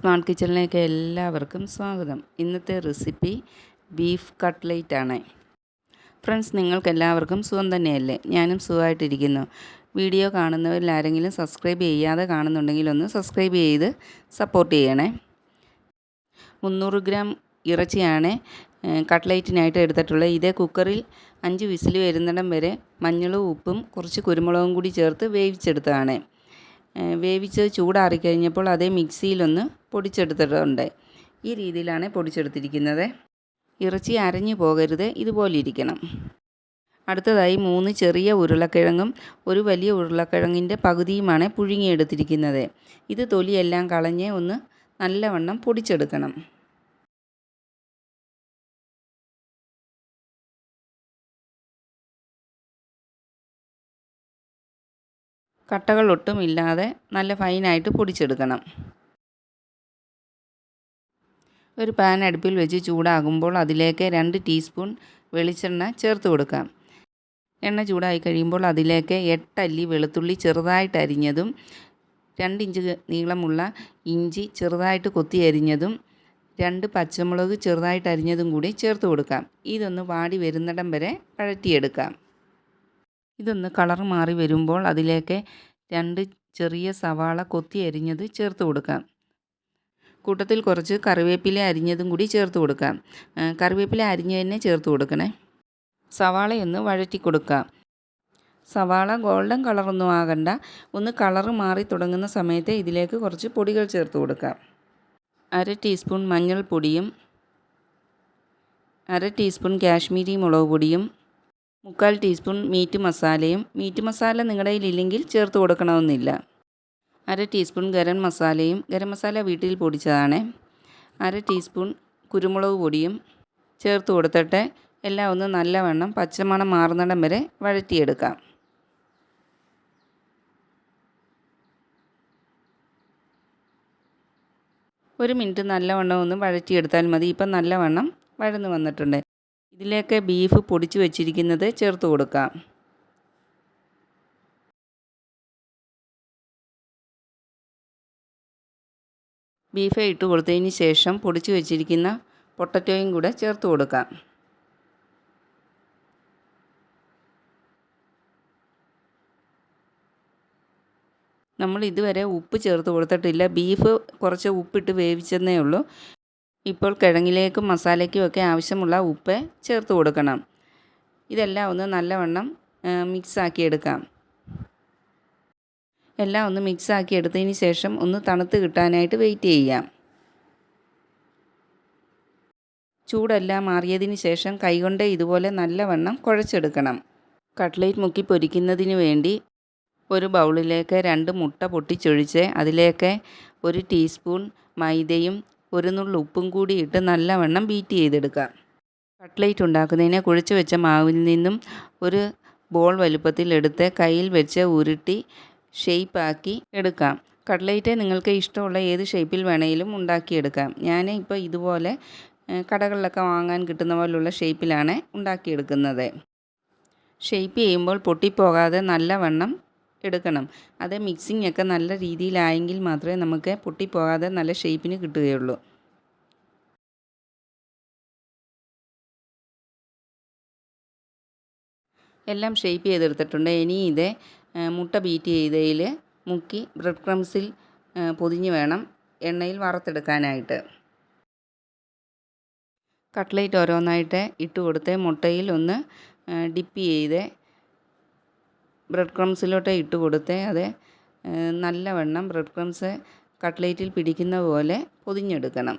Smart കിച്ചണിലേക്ക് എല്ലാവർക്കും സ്വാഗതം. ഇന്നത്തെ റെസിപ്പി ബീഫ് കട്ട്ലേറ്റ് ആണ് ഫ്രണ്ട്സ് നിങ്ങൾക്ക് എല്ലാവർക്കും സുഖം തന്നെയല്ലേ? ഞാനും സുഖമായിട്ടിരിക്കുന്നു. വീഡിയോ കാണുന്നവരിൽ ആരെങ്കിലും സബ്സ്ക്രൈബ് ചെയ്യാതെ കാണുന്നുണ്ടെങ്കിൽ ഒന്ന് സബ്സ്ക്രൈബ് ചെയ്ത് സപ്പോർട്ട് ചെയ്യണേ. മുന്നൂറ് ഗ്രാം ഇറച്ചിയാണ് കട്ട്ലേറ്റിനായിട്ട് എടുത്തിട്ടുള്ളത്. ഇതേ കുക്കറിൽ അഞ്ച് വിസിൽ വരുന്നിടം വരെ മഞ്ഞളും ഉപ്പും കുറച്ച് കുരുമുളകും കൂടി ചേർത്ത് വേവിച്ചെടുത്തതാണ്. വേവിച്ചത് ചൂടാറിക്കഴിഞ്ഞപ്പോൾ അതേ മിക്സിയിലൊന്ന് പൊടിച്ചെടുത്തിട്ടുണ്ട്. ഈ രീതിയിലാണ് പൊടിച്ചെടുത്തിരിക്കുന്നത്. ഇറച്ചി അരഞ്ഞു പോകരുത് ഇതുപോലെ ഇരിക്കണം. അടുത്തതായി മൂന്ന് ചെറിയ ഉരുളക്കിഴങ്ങും ഒരു വലിയ ഉരുളക്കിഴങ്ങിന്റെ പകുതിയുമാണ് പുഴുങ്ങിയെടുത്തിരിക്കുന്നത്. ഇത് തൊലിയെല്ലാം കളഞ്ഞ് ഒന്ന് നല്ലവണ്ണം പൊടിച്ചെടുക്കണം. കട്ടകൾ ഒട്ടും ഇല്ലാതെ നല്ല ഫൈനായിട്ട് പൊടിച്ചെടുക്കണം. ഒരു പാൻ അടുപ്പിൽ വെച്ച് ചൂടാകുമ്പോൾ അതിലേക്ക് രണ്ട് ടീസ്പൂൺ വെളിച്ചെണ്ണ ചേർത്ത് കൊടുക്കാം. എണ്ണ ചൂടായി കഴിയുമ്പോൾ അതിലേക്ക് എട്ടല്ലി വെളുത്തുള്ളി ചെറുതായിട്ട് അരിഞ്ഞതും രണ്ട് ഇഞ്ച് നീളമുള്ള ഇഞ്ചി ചെറുതായിട്ട് കൊത്തി അരിഞ്ഞതും രണ്ട് പച്ചമുളക് ചെറുതായിട്ട് അരിഞ്ഞതും കൂടി ചേർത്ത് കൊടുക്കാം. ഇതൊന്ന് വാടി വരുന്നിടം വരെ വഴറ്റിയെടുക്കാം. ഇതൊന്ന് കളർ മാറി വരുമ്പോൾ അതിലേക്ക് രണ്ട് ചെറിയ സവാള കൊത്തി അരിഞ്ഞത് ചേർത്ത് കൊടുക്കാം. കൂട്ടത്തിൽ കുറച്ച് കറിവേപ്പില അരിഞ്ഞതും കൂടി ചേർത്ത് കൊടുക്കാം. കറിവേപ്പില അരിഞ്ഞ് തന്നെ ചേർത്ത് കൊടുക്കണേ. സവാളയൊന്ന് വഴറ്റി കൊടുക്കാം. സവാള ഗോൾഡൻ കളറൊന്നും ആകണ്ട. ഒന്ന് കളർ മാറി തുടങ്ങുന്ന സമയത്ത് ഇതിലേക്ക് കുറച്ച് പൊടികൾ ചേർത്ത് കൊടുക്കാം. അര ടീസ്പൂൺ മഞ്ഞൾപ്പൊടിയും അര ടീസ്പൂൺ കാശ്മീരി മുളക് പൊടിയും മുക്കാൽ ടീസ്പൂൺ മീറ്റ് മസാലയും മീറ്റ് മസാല നിങ്ങളുടെ കയ്യിലില്ലെങ്കിൽ ചേർത്ത് കൊടുക്കണമെന്നില്ല. അര ടീസ്പൂൺ ഗരം മസാലയും ഗരം മസാല വീട്ടിൽ പൊടിച്ചതാണ്. അര ടീസ്പൂൺ കുരുമുളക് പൊടിയും ചേർത്ത് കൊടുത്തിട്ട് എല്ലാം ഒന്ന് നല്ലവണ്ണം പച്ചമണം മാറുന്നിടം വരെ വഴറ്റിയെടുക്കാം. ഒരു മിനിറ്റ് നല്ലവണ്ണം ഒന്ന് വഴറ്റിയെടുത്താൽ മതി. ഇപ്പം നല്ലവണ്ണം വഴന്ന് വന്നിട്ടുണ്ട്. ഇതിലേക്ക് ബീഫ് പൊടിച്ച് വെച്ചിരിക്കുന്നത് ചേർത്ത് കൊടുക്കാം. ബീഫ് ഇട്ട് കൊടുത്തതിന് ശേഷം പൊടിച്ച് വെച്ചിരിക്കുന്ന പൊട്ടറ്റോയും കൂടെ ചേർത്ത് കൊടുക്കാം. നമ്മൾ ഇതുവരെ ഉപ്പ് ചേർത്ത് കൊടുത്തിട്ടില്ല. ബീഫ് കുറച്ച് ഉപ്പിട്ട് വേവിച്ചെന്നേ ഉള്ളൂ. ഇപ്പോൾ കിഴങ്ങിലേക്കും മസാലയ്ക്കും ഒക്കെ ആവശ്യമുള്ള ഉപ്പ് ചേർത്ത് കൊടുക്കണം. ഇതെല്ലാം ഒന്ന് നല്ലവണ്ണം മിക്സാക്കി എടുക്കാം. എല്ലാം ഒന്ന് മിക്സാക്കി എടുത്തതിന് ശേഷം ഒന്ന് തണുത്ത് കിട്ടാനായിട്ട് വെയിറ്റ് ചെയ്യാം. ചൂടെല്ലാം മാറിയതിന് ശേഷം കൈകൊണ്ട് ഇതുപോലെ നല്ലവണ്ണം കുഴച്ചെടുക്കണം. കട്ട്ലേറ്റ് മുക്കി പൊരിക്കുന്നതിന് വേണ്ടി ഒരു ബൗളിലേക്ക് രണ്ട് മുട്ട പൊട്ടിച്ചൊഴിച്ച് അതിലേക്ക് ഒരു ടീസ്പൂൺ മൈദയും ഒരു നുള്ളു ഉപ്പും കൂടി ഇട്ട് നല്ലവണ്ണം ബീറ്റ് ചെയ്തെടുക്കാം കട്ട്ലേറ്റ് ഉണ്ടാക്കുന്നതിന് കുഴച്ച് വെച്ച മാവിൽ നിന്നും ഒരു ബോൾ വലുപ്പത്തിലെടുത്ത് കയ്യിൽ വെച്ച് ഉരുട്ടി ഷേപ്പാക്കി എടുക്കാം. കട്ട്ലേറ്റ് നിങ്ങൾക്ക് ഇഷ്ടമുള്ള ഏത് ഷേപ്പിൽ വേണമെങ്കിലും ഉണ്ടാക്കിയെടുക്കാം. ഞാൻ ഇപ്പോൾ ഇതുപോലെ കടകളിലൊക്കെ വാങ്ങാൻ കിട്ടുന്ന പോലുള്ള ഷേപ്പിലാണ് ഉണ്ടാക്കിയെടുക്കുന്നത്. ഷേപ്പ് ചെയ്യുമ്പോൾ പൊട്ടിപ്പോകാതെ നല്ലവണ്ണം എടുക്കണം. അത് മിക്സിംഗ് ഒക്കെ നല്ല രീതിയിലായെങ്കിൽ മാത്രമേ നമുക്ക് പൊട്ടിപ്പോകാതെ നല്ല ഷേപ്പിന് കിട്ടുകയുള്ളൂ. എല്ലാം ഷേപ്പ് ചെയ്തെടുത്തിട്ടുണ്ട്. ഇനി ഇത് മുട്ട ബീറ്റ് ചെയ്തതിൽ മുക്കി ബ്രെഡ് ക്രംസിൽ പൊതിഞ്ഞ് വേണം എണ്ണയിൽ വറുത്തെടുക്കാനായിട്ട്. കട്ട്ലേറ്റ് ഓരോന്നായിട്ട് ഇട്ട് കൊടുത്ത് മുട്ടയിൽ ഒന്ന് ഡിപ്പ് ചെയ്ത് ബ്രെഡ് ക്രംസിലോട്ട് ഇട്ട് കൊടുത്ത് അത് നല്ലവണ്ണം ബ്രെഡ് ക്രംസ് കട്ട്ലേറ്റിൽ പിടിക്കുന്ന പോലെ പൊതിഞ്ഞെടുക്കണം.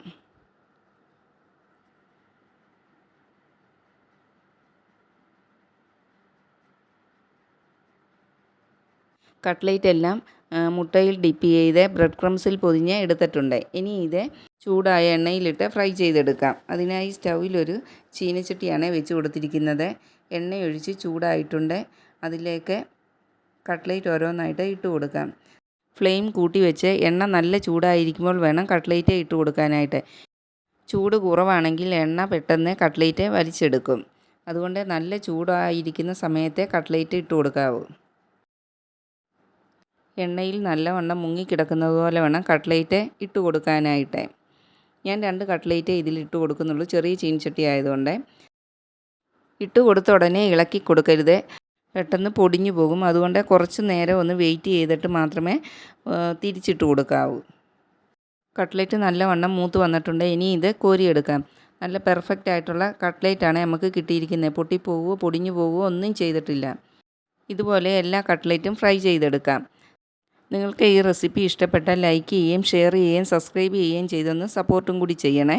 കട്ട്ലേറ്റ് എല്ലാം മുട്ടയിൽ ഡിപ്പ് ചെയ്ത് ബ്രെഡ് ക്രംസിൽ പൊതിഞ്ഞ് എടുത്തിട്ടുണ്ട്. ഇനി ഇത് ചൂടായ എണ്ണയിലിട്ട് ഫ്രൈ ചെയ്തെടുക്കാം. അതിനായി സ്റ്റൗവിലൊരു ചീനച്ചട്ടിയാണ് വെച്ച് കൊടുത്തിരിക്കുന്നത്. എണ്ണയൊഴിച്ച് ചൂടായിട്ടുണ്ട്. അതിലേക്ക് കട്ട്ലേറ്റ് ഓരോന്നായിട്ട് ഇട്ട് കൊടുക്കാം. ഫ്ലെയിം കൂട്ടി വെച്ച് എണ്ണ നല്ല ചൂടായിരിക്കുമ്പോൾ വേണം കട്ട്ലേറ്റ് ഇട്ട് കൊടുക്കാനായിട്ട്. ചൂട് കുറവാണെങ്കിൽ എണ്ണ പെട്ടെന്ന് കട്ട്ലേറ്റ് വലിച്ചെടുക്കും. അതുകൊണ്ട് നല്ല ചൂടായിരിക്കുന്ന സമയത്തെ കട്ട്ലേറ്റ് ഇട്ട് കൊടുക്കാവൂ. എണ്ണയിൽ നല്ലവണ്ണം മുങ്ങിക്കിടക്കുന്നത് പോലെ വേണം കട്ട്ലേറ്റ് ഇട്ട് കൊടുക്കാനായിട്ട്. ഞാൻ രണ്ട് കട്ട്ലേറ്റ് ഇതിൽ ഇട്ട് കൊടുക്കുന്നുള്ളൂ. ചെറിയ ചീനിച്ചട്ടി ആയതുകൊണ്ട്. ഇട്ട് കൊടുത്ത ഉടനെ ഇളക്കി കൊടുക്കരുത്. പെട്ടെന്ന് പൊടിഞ്ഞു പോകും. അതുകൊണ്ട് കുറച്ച് നേരം ഒന്ന് വെയിറ്റ് ചെയ്തിട്ട് മാത്രമേ തിരിച്ചിട്ട് കൊടുക്കാവൂ. കട്ട്ലേറ്റ് നല്ലവണ്ണം മൂത്ത് വന്നിട്ടുണ്ട്. ഇനി ഇത് കോരിയെടുക്കാം. നല്ല പെർഫെക്റ്റ് ആയിട്ടുള്ള കട്ട്ലേറ്റാണ് നമുക്ക് കിട്ടിയിരിക്കുന്നത്. പൊട്ടിപ്പോവുകയോ പൊടിഞ്ഞു പോവുകയോ ഒന്നും ചെയ്തിട്ടില്ല. ഇതുപോലെ എല്ലാ കട്ട്ലേറ്റും ഫ്രൈ ചെയ്തെടുക്കാം. നിങ്ങൾക്ക് ഈ റെസിപ്പി ഇഷ്ടപ്പെട്ടാൽ ലൈക്ക് ചെയ്യുകയും ഷെയർ ചെയ്യുകയും സബ്സ്ക്രൈബ് ചെയ്യുകയും ചെയ്തൊന്ന് സപ്പോർട്ടും കൂടി ചെയ്യണേ.